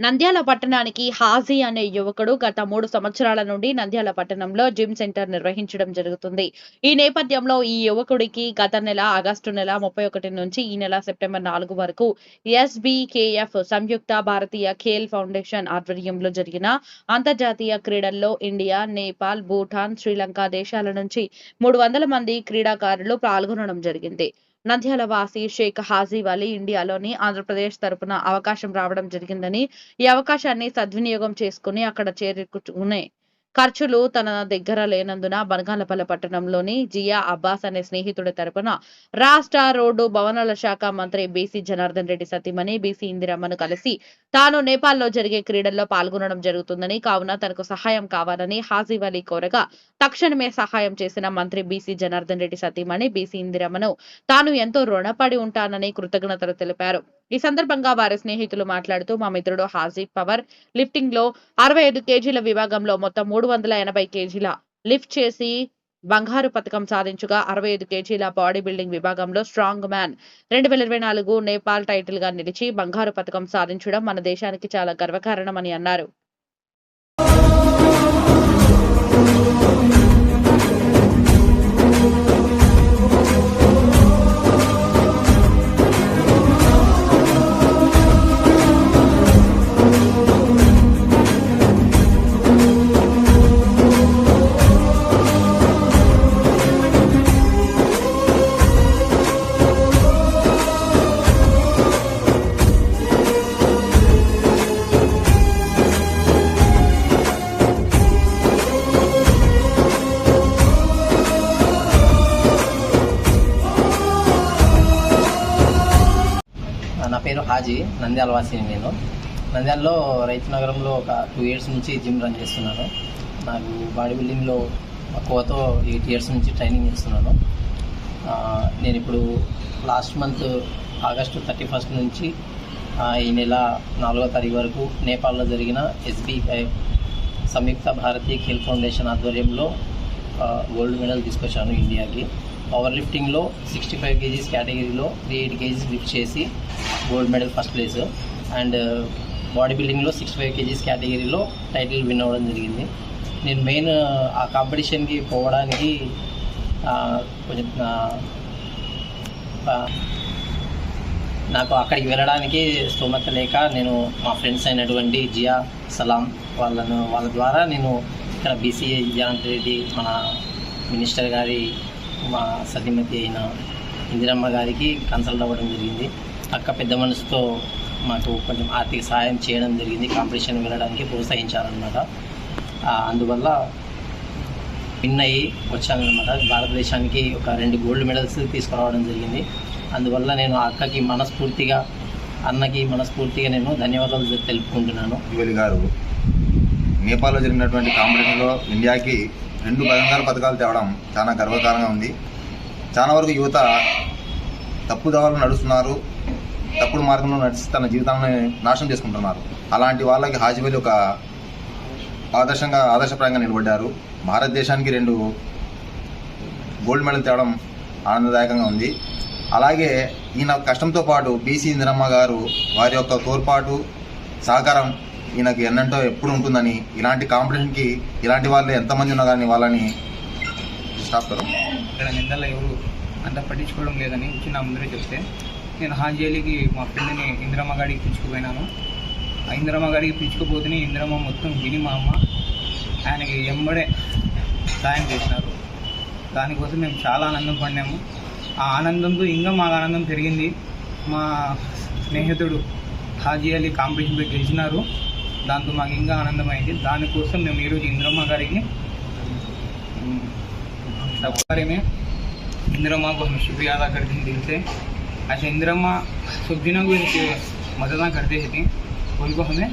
నంద్యాల పట్టణానికి హాజీ అనే యువకుడు గత మూడు సంవత్సరాల నుండి నంద్యాల పట్టణంలో జిమ్ సెంటర్ నిర్వహించడం జరుగుతుంది. ఈ నేపథ్యంలో ఈ యువకుడికి గత నెల ఆగస్టు నెల ముప్పై ఒకటి నుంచి ఈ నెల సెప్టెంబర్ నాలుగు వరకు ఎస్బీకేఎఫ్ సంయుక్త భారతీయ ఖేల్ ఫౌండేషన్ ఆధ్వర్యంలో జరిగిన అంతర్జాతీయ క్రీడల్లో ఇండియా నేపాల్ భూటాన్ శ్రీలంక దేశాల నుంచి మూడు వందల మంది క్రీడాకారులు పాల్గొనడం జరిగింది. నంద్యాల వాసి షేక్ హాజీ వలీ ఇండియాలోని ఆంధ్రప్రదేశ్ తరపున అవకాశం రావడం జరిగిందని ఈ అవకాశాన్ని సద్వినియోగం చేసుకుని అక్కడ చేరుకునే ఖర్చులు తన దగ్గర లేనందున బనగాలపల్లి పట్టణంలోని జియా అబ్బాస్ అనే స్నేహితుడి తరపున రాష్ట్ర రోడ్డు భవనాల శాఖ మంత్రి బీసీ జనార్దన్ రెడ్డి సతీమణి బీసీ ఇందిరమ్మను కలిసి తాను నేపాల్లో జరిగే క్రీడల్లో పాల్గొనడం జరుగుతుందని కావున తనకు సహాయం కావాలని హాజీవలి కోరగా తక్షణమే సహాయం చేసిన మంత్రి బీసీ జనార్దన్ రెడ్డి సతీమణి బీసీ ఇందిరమ్మను తాను ఎంతో రుణపడి ఉంటానని కృతజ్ఞతలు తెలిపారు. ఈ సందర్భంగా వారి స్నేహితులు మాట్లాడుతూ మా మిత్రుడు హాజీ పవర్ లిఫ్టింగ్లో అరవై ఐదు కేజీల విభాగంలో మొత్తం మూడు వందల ఎనభై కేజీల లిఫ్ట్ చేసి బంగారు పథకం సాధించగా అరవై ఐదు కేజీల బాడీ బిల్డింగ్ విభాగంలో స్ట్రాంగ్ మ్యాన్. రెండు వేల ఇరవై నాలుగు నేపాల్ టైటిల్గా నిలిచి బంగారు పథకం సాధించడం మన దేశానికి చాలా గర్వకారణమని అన్నారు. నా పేరు హాజీ నంద్యాల వాసిని నేను. నంద్యాలలో రైతు నగరంలో ఒక టూ ఇయర్స్ నుంచి జిమ్ రన్ చేస్తున్నాను. నాకు బాడీ బిల్డింగ్లో కోతో ఎయిట్ ఇయర్స్ నుంచి ట్రైనింగ్ చేస్తున్నాను. నేను ఇప్పుడు last month August thirty first నుంచి ఈ నెల నాలుగో తారీఖు వరకు నేపాల్లో జరిగిన ఎస్బీఐ సంయుక్త భారతీయ ఖేల్ ఫౌండేషన్ ఆధ్వర్యంలో గోల్డ్ మెడల్ తీసుకొచ్చాను ఇండియాకి. పవర్ లిఫ్టింగ్లో సిక్స్టీ ఫైవ్ కేజీస్ కేటగిరీలో త్రీ ఎయిట్ కేజీస్ లిఫ్ట్ చేసి gold medal first place. And uh, body బిల్డింగ్లో సిక్స్టీ ఫైవ్ కేజీస్ కేటగిరీలో టైటిల్ విన్ అవ్వడం జరిగింది. నేను మెయిన్ uh, ఆ కాంపిటీషన్కి పోవడానికి కొంచెం నాకు అక్కడికి వెళ్ళడానికి స్తోమత లేక నేను మా ఫ్రెండ్స్ అయినటువంటి జియా సలాం వాళ్ళను వాళ్ళ ద్వారా నేను ఇక్కడ బీసీఏ జయంత్ రెడ్డి మన మినిస్టర్ గారి మా సతీమతి అయిన ఇందిరమ్మ గారికి కన్సల్ట్ అవ్వడం జరిగింది. అక్క పెద్ద మనసుతో మాకు కొంచెం ఆర్థిక సహాయం చేయడం జరిగింది. కాంపిటీషన్ వెళ్ళడానికి ప్రోత్సహించారనమాట అందువల్ల విన్ అయ్యి వచ్చానమాట భారతదేశానికి ఒక రెండు గోల్డ్ మెడల్స్ తీసుకురావడం జరిగింది. అందువల్ల నేను ఆ అక్కకి మనస్ఫూర్తిగా అన్నకి మనస్ఫూర్తిగా నేను ధన్యవాదాలు తెలుపుకుంటున్నాను. గారు నేపాల్లో జరిగినటువంటి కాంపిటీషన్లో ఇండియాకి రెండు బంగారు పథకాలు తేవడం చాలా గర్వకారంగా ఉంది. చాలా వరకు యువత తప్పుదారులు నడుస్తున్నారు తప్పుడు మార్గంలో నడిచి తన జీవితాన్ని నాశనం చేసుకుంటున్నారు. అలాంటి వాళ్ళకి హాజీవలి ఒక ఆదర్శంగా ఆదర్శప్రాయంగా నిలబడ్డారు. భారతదేశానికి రెండు గోల్డ్ మెడల్ తేవడం ఆనందదాయకంగా ఉంది. అలాగే ఈయన కష్టంతో పాటు బీసీ ఇందిరమ్మ గారు వారి యొక్క తోడ్పాటు సహకారం ఈయనకి ఎన్నంటో ఎప్పుడు ఉంటుందని ఇలాంటి కాంపిటీషన్కి ఇలాంటి వాళ్ళు ఎంతమంది ఉన్నా కానీ వాళ్ళని స్టాప్ ఇక్కడ నిందల ఎవరు అంత పట్టించుకోవడం లేదని వచ్చి నా ముందరే చెప్తే నేను హాజీలికి మా ఫ్రెండ్ని ఇందిరమ్మ గాడికి పిలుచుకుపోయినాను. ఆ ఇందిరమ్మ గాడికి పిలుచుకుపోతేనే ఇందిరమ్మ మొత్తం విని మా అమ్మ ఆయనకి ఎంబడే సాయం చేసినారు. దానికోసం మేము చాలా ఆనందం పడినాము. ఆ ఆనందంతో ఇంకా మాకు ఆనందం పెరిగింది. మా స్నేహితుడు హాజీ అలీ కాంపిటీషన్పై గెలిచినారు. దాంతో మాకు ఇంకా ఆనందమైంది దానికోసం మేము ఈరోజు ఇంద్రమ్మ గారికి सब बारे में इंदिरा को हम शुक्रिया अदा करते हैं दिल से अच्छा इंदिरा सब दिनों को इनके मदद करते थे उनको हमें